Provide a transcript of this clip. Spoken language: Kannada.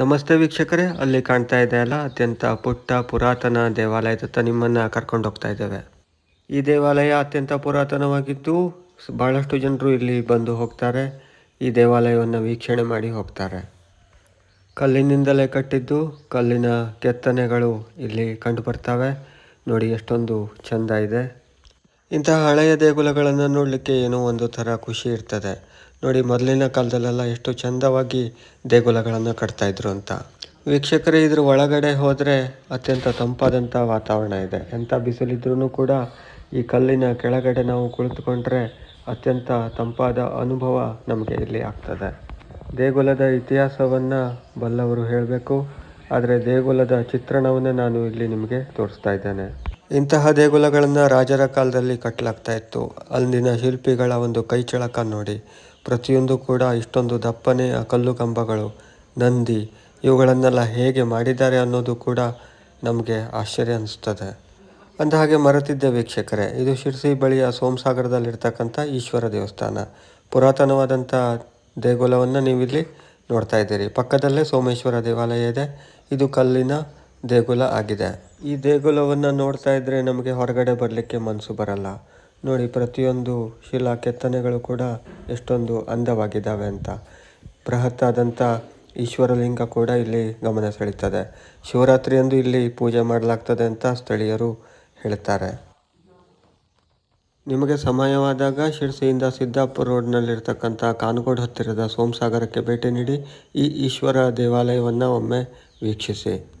ನಮಸ್ತೆ ವೀಕ್ಷಕರೇ, ಅಲ್ಲಿ ಕಾಣ್ತಾ ಇದೆ ಅಲ್ಲ, ಅತ್ಯಂತ ಪುಟ್ಟ ಪುರಾತನ ದೇವಾಲಯದತ್ತ ನಿಮ್ಮನ್ನು ಕರ್ಕೊಂಡು ಹೋಗ್ತಾ ಇದ್ದೇವೆ. ಈ ದೇವಾಲಯ ಅತ್ಯಂತ ಪುರಾತನವಾಗಿದ್ದು ಭಾಳಷ್ಟು ಜನರು ಇಲ್ಲಿ ಬಂದು ಹೋಗ್ತಾರೆ, ಈ ದೇವಾಲಯವನ್ನು ವೀಕ್ಷಣೆ ಮಾಡಿ ಹೋಗ್ತಾರೆ. ಕಲ್ಲಿನಿಂದಲೇ ಕಟ್ಟಿದ್ದು, ಕಲ್ಲಿನ ಕೆತ್ತನೆಗಳು ಇಲ್ಲಿ ಕಂಡು ಬರ್ತವೆ. ನೋಡಿ, ಎಷ್ಟೊಂದು ಚೆಂದ ಇದೆ. ಇಂತಹ ಹಳೆಯ ದೇಗುಲಗಳನ್ನು ನೋಡಲಿಕ್ಕೆ ಏನೋ ಒಂದು ಥರ ಖುಷಿ ಇರ್ತದೆ. ನೋಡಿ, ಮೊದಲಿನ ಕಾಲದಲ್ಲೆಲ್ಲ ಎಷ್ಟು ಚಂದವಾಗಿ ದೇಗುಲಗಳನ್ನು ಕಟ್ತಾಯಿದ್ರು ಅಂತ. ವೀಕ್ಷಕರೇ, ಇದ್ರ ಒಳಗಡೆ ಹೋದರೆ ಅತ್ಯಂತ ತಂಪಾದಂಥ ವಾತಾವರಣ ಇದೆ. ಎಂಥ ಬಿಸಿಲಿದ್ರೂ ಕೂಡ ಈ ಕಲ್ಲಿನ ಕೆಳಗಡೆ ನಾವು ಕುಳಿತುಕೊಂಡ್ರೆ ಅತ್ಯಂತ ತಂಪಾದ ಅನುಭವ ನಮಗೆ ಇಲ್ಲಿ ಆಗ್ತದೆ. ದೇಗುಲದ ಇತಿಹಾಸವನ್ನು ಬಲ್ಲವರು ಹೇಳಬೇಕು. ಆದರೆ ದೇಗುಲದ ಚಿತ್ರಣವನ್ನು ನಾನು ಇಲ್ಲಿ ನಿಮಗೆ ತೋರಿಸ್ತಾ ಇದ್ದೇನೆ. ಇಂತಹ ದೇಗುಲಗಳನ್ನು ರಾಜರ ಕಾಲದಲ್ಲಿ ಕಟ್ಟಲಾಗ್ತಾ ಇತ್ತು. ಅಲ್ಲಿನ ಶಿಲ್ಪಿಗಳ ಒಂದು ಕೈಚಳಕ ನೋಡಿ. ಪ್ರತಿಯೊಂದು ಕೂಡ ಇಷ್ಟೊಂದು ದಪ್ಪನೆ ಕಲ್ಲು ಕಂಬಗಳು ನಂದಿ ಇವುಗಳನ್ನೆಲ್ಲ ಹೇಗೆ ಮಾಡಿದ್ದಾರೆ ಅನ್ನೋದು ಕೂಡ ನಮಗೆ ಆಶ್ಚರ್ಯ ಅನಿಸ್ತದೆ. ಅಂದ ಹಾಗೆ ಮರೆತಿದ್ದ ವೀಕ್ಷಕರೇ, ಇದು ಶಿರ್ಸಿ ಬಳಿಯ ಸೋಮಸಾಗರದಲ್ಲಿರ್ತಕ್ಕಂಥ ಈಶ್ವರ ದೇವಸ್ಥಾನ. ಪುರಾತನವಾದಂಥ ದೇಗುಲವನ್ನು ನೀವಿಲ್ಲಿ ನೋಡ್ತಾ ಇದ್ದೀರಿ. ಪಕ್ಕದಲ್ಲೇ ಸೋಮೇಶ್ವರ ದೇವಾಲಯ ಇದೆ. ಇದು ಕಲ್ಲಿನ ದೇಗುಲ ಆಗಿದೆ. ಈ ದೇಗುಲವನ್ನು ನೋಡ್ತಾ ಇದ್ದರೆ ನಮಗೆ ಹೊರಗಡೆ ಬರಲಿಕ್ಕೆ ಮನಸ್ಸು ಬರಲ್ಲ. ನೋಡಿ, ಪ್ರತಿಯೊಂದು ಶಿಲಾ ಕೆತ್ತನೆಗಳು ಕೂಡ ಎಷ್ಟೊಂದು ಅಂದವಾಗಿದ್ದಾವೆ ಅಂತ. ಬೃಹತ್ತಾದಂಥ ಈಶ್ವರಲಿಂಗ ಕೂಡ ಇಲ್ಲಿ ಗಮನ ಸೆಳೀತದೆ. ಶಿವರಾತ್ರಿಯಂದು ಇಲ್ಲಿ ಪೂಜೆ ಮಾಡಲಾಗ್ತದೆ ಅಂತ ಸ್ಥಳೀಯರು ಹೇಳ್ತಾರೆ. ನಿಮಗೆ ಸಮಯವಾದಾಗ ಶಿರ್ಸಿಯಿಂದ ಸಿದ್ದಾಪುರ ರೋಡ್ನಲ್ಲಿರ್ತಕ್ಕಂಥ ಕಾನ್ಗೋಡ್ ಹತ್ತಿರದ ಸೋಮಸಾಗರಕ್ಕೆ ಭೇಟಿ ನೀಡಿ ಈ ಈಶ್ವರ ದೇವಾಲಯವನ್ನು ಒಮ್ಮೆ ವೀಕ್ಷಿಸಿ.